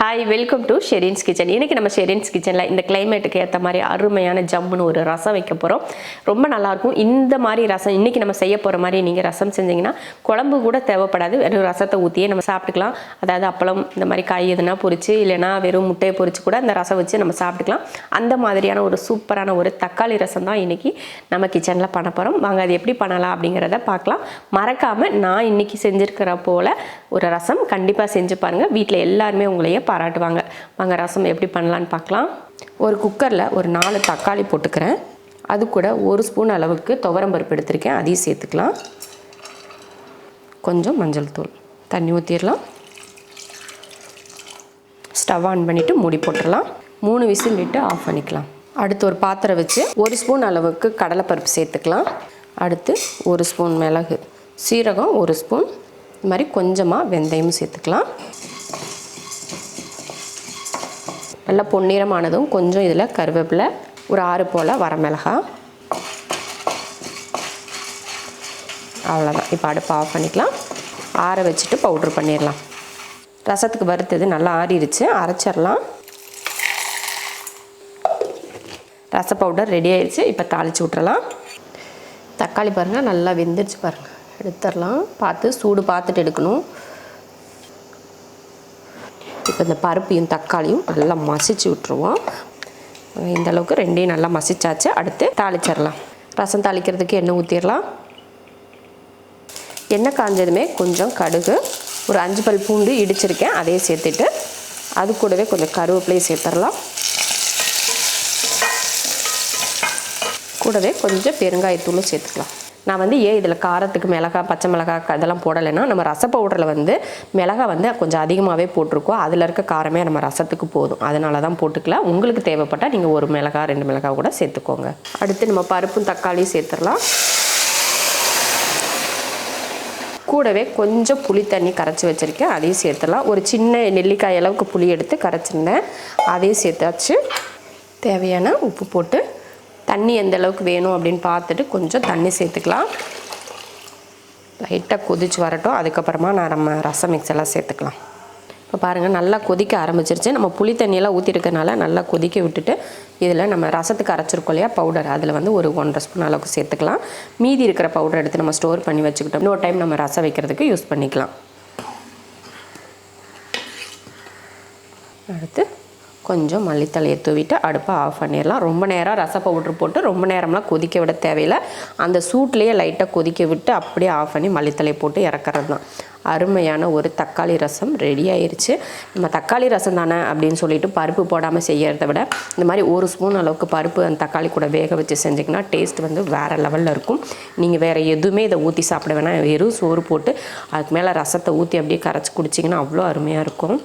Hi welcome to Sherin's kitchen இன்றைக்கி நம்ம ஷெரீன்ஸ் கிச்சனில் இந்த கிளைமேட்டுக்கு ஏற்ற மாதிரி அருமையான ஜம்முன்னு ஒரு ரசம் வைக்க போகிறோம் ரொம்ப நல்லாயிருக்கும். இந்த மாதிரி ரசம் இன்றைக்கி நம்ம செய்ய போகிற மாதிரி நீங்கள் ரசம் செஞ்சீங்கன்னா குழம்பு கூட தேவைப்படாது. வெறும் ரசத்தை ஊற்றியே நம்ம சாப்பிட்டுக்கலாம். அதாவது அப்பளம் இந்த மாதிரி காய் எதுனா பொரிச்சு இல்லைனா வெறும் முட்டையை பொரிச்சு கூட அந்த ரசம் வச்சு நம்ம சாப்பிட்டுக்கலாம். அந்த மாதிரியான ஒரு சூப்பரான ஒரு தக்காளி ரசம் தான் இன்றைக்கி நம்ம கிச்சனில் பண்ண போகிறோம் வாங்க அது எப்படி பண்ணலாம் அப்படிங்கிறத பார்க்கலாம். மறக்காமல் நான் இன்றைக்கி செஞ்சுருக்கிற போல் ஒரு ரசம் கண்டிப்பாக செஞ்சு பாருங்கள் வீட்டில் எல்லாருமே உங்களையே பாராட்டுவாங்க. வாங்க ரசம் எப்படி பண்ணலான்னு பார்க்கலாம் ஒரு குக்கரில் ஒரு நாலு தக்காளி போட்டுக்கிறேன். அது கூட ஒரு ஸ்பூன் அளவுக்கு துவரம்பருப்பு எடுத்திருக்கேன். அதையும் சேர்த்துக்கலாம். கொஞ்சம் மஞ்சள் தூள். தண்ணி ஊற்றிடலாம் ஸ்டவ் ஆன் பண்ணிவிட்டு மூடி போட்டுடலாம். மூணு விசில் விட்டு ஆஃப் பண்ணிக்கலாம். அடுத்து ஒரு பாத்திரம் வச்சு ஒரு ஸ்பூன் அளவுக்கு கடலைப்பருப்பு சேர்த்துக்கலாம். அடுத்து ஒரு ஸ்பூன் மிளகு. சீரகம் ஒரு ஸ்பூன். இது மாதிரி கொஞ்சமாக வெந்தயமும் சேர்த்துக்கலாம். நல்லா பொன்னிறமானதும் கொஞ்சம் இதில் கருவேப்பிலை ஒரு ஆறு போல் வரமிளகா. அவ்வளோதான் இப்போ அடுப்பு ஆஃப் பண்ணிக்கலாம். ஆற வச்சுட்டு பவுட்ரு பண்ணிடலாம். ரசத்துக்கு வறுத்தது நல்லா ஆறிடுச்சு. அரைச்சிடலாம். ரச பவுடர் ரெடி ஆயிடுச்சு. இப்போ தாளித்து விட்றலாம் தக்காளி பாருங்கள் நல்லா வெந்துருச்சு பாருங்கள் எடுத்துடலாம். பார்த்து சூடு பார்த்துட்டு எடுக்கணும். இப்போ இந்த பருப்பையும் தக்காளியும் நல்லா மசிச்சு விட்ருவோம் இந்த அளவுக்கு ரெண்டையும் நல்லா மசிச்சாச்சு. அடுத்து தாளிச்சிடலாம். ரசம் தாளிக்கிறதுக்கு எண்ணெய் ஊற்றிடலாம் எண்ணெய் காஞ்சதுமே கொஞ்சம் கடுகு. ஒரு அஞ்சு பல் பூண்டு இடிச்சிருக்கேன். அதையே சேர்த்துட்டு அது கூடவே கொஞ்சம் கருவேப்பிலையும் சேர்த்துடலாம். கூடவே கொஞ்சம் பெருங்காயத்தூளும் சேர்த்துக்கலாம். நான் வந்து ஏன் இதில் காரத்துக்கு மிளகா பச்சை மிளகா இதெல்லாம் போடலைன்னா நம்ம ரச பவுடரில் வந்து மிளகா வந்து கொஞ்சம் அதிகமாகவே போட்டிருக்கோம். அதில் இருக்க காரமே நம்ம ரசத்துக்கு போதும். அதனால தான் போட்டுக்கலாம் உங்களுக்கு தேவைப்பட்டால் நீங்கள் ஒரு மிளகா ரெண்டு மிளகா கூட சேர்த்துக்கோங்க. அடுத்து நம்ம பருப்பும் தக்காளியும் சேர்த்துடலாம். கூடவே கொஞ்சம் புளி தண்ணி கரைச்சி வச்சுருக்கேன். அதையும் சேர்த்துடலாம். ஒரு சின்ன நெல்லிக்காய் அளவுக்கு புளி எடுத்து கரைச்சிருந்தேன். அதையும் சேர்த்தாச்சு. தேவையான உப்பு போட்டு தண்ணி எந்த அளவுக்கு வேணும் அப்படின்னு பார்த்துட்டு கொஞ்சம் தண்ணி சேர்த்துக்கலாம். லைட்டாக கொதிச்சு வரட்டும். அதுக்கப்புறமா நான் நம்ம ரசம் மிக்ஸ் எல்லாம் சேர்த்துக்கலாம். இப்போ பாருங்கள் நல்லா கொதிக்க ஆரம்பிச்சிருச்சு. நம்ம புளி தண்ணியெல்லாம் ஊற்றிருக்கனால நல்லா கொதிக்க விட்டுட்டு இதில் நம்ம ரசத்துக்கு அரைச்சிருக்கோம் இல்லையா பவுடர் அதில் வந்து ஒரு ஒன்றரை ஸ்பூன் அளவுக்கு சேர்த்துக்கலாம். மீதி இருக்கிற பவுடர் எடுத்து நம்ம ஸ்டோர் பண்ணி வச்சுக்கிட்டோம். இன்னொரு டைம் நம்ம ரசம் வைக்கிறதுக்கு யூஸ் பண்ணிக்கலாம். அடுத்து கொஞ்சம் மல்லித்தலையை தூவிட்டு அடுப்பை ஆஃப் பண்ணிடலாம். ரொம்ப நேரம் ரச பவுட்ரு போட்டு ரொம்ப நேரம்லாம் கொதிக்க விட தேவையில்லை. அந்த சூட்லேயே லைட்டாக கொதிக்க விட்டு அப்படியே ஆஃப் பண்ணி மல்லித்தலை போட்டு இறக்குறது தான். அருமையான ஒரு தக்காளி ரசம் ரெடி ஆயிடுச்சு நம்ம தக்காளி ரசம் தானே அப்படின்னு சொல்லிட்டு பருப்பு போடாமல் செய்யறத விட இந்த மாதிரி ஒரு ஸ்பூன் அளவுக்கு பருப்பு அந்த தக்காளி கூட வேக வச்சு செஞ்சிங்கன்னா டேஸ்ட் வந்து வேறு லெவலில் இருக்கும். நீங்கள் வேறு எதுவுமே இதை ஊற்றி சாப்பிட வேணாம். வெறும் சோறு போட்டு அதுக்கு மேலே ரசத்தை ஊற்றி அப்படியே கரைச்சி குடிச்சிங்கன்னா அவ்வளோ அருமையாக இருக்கும்.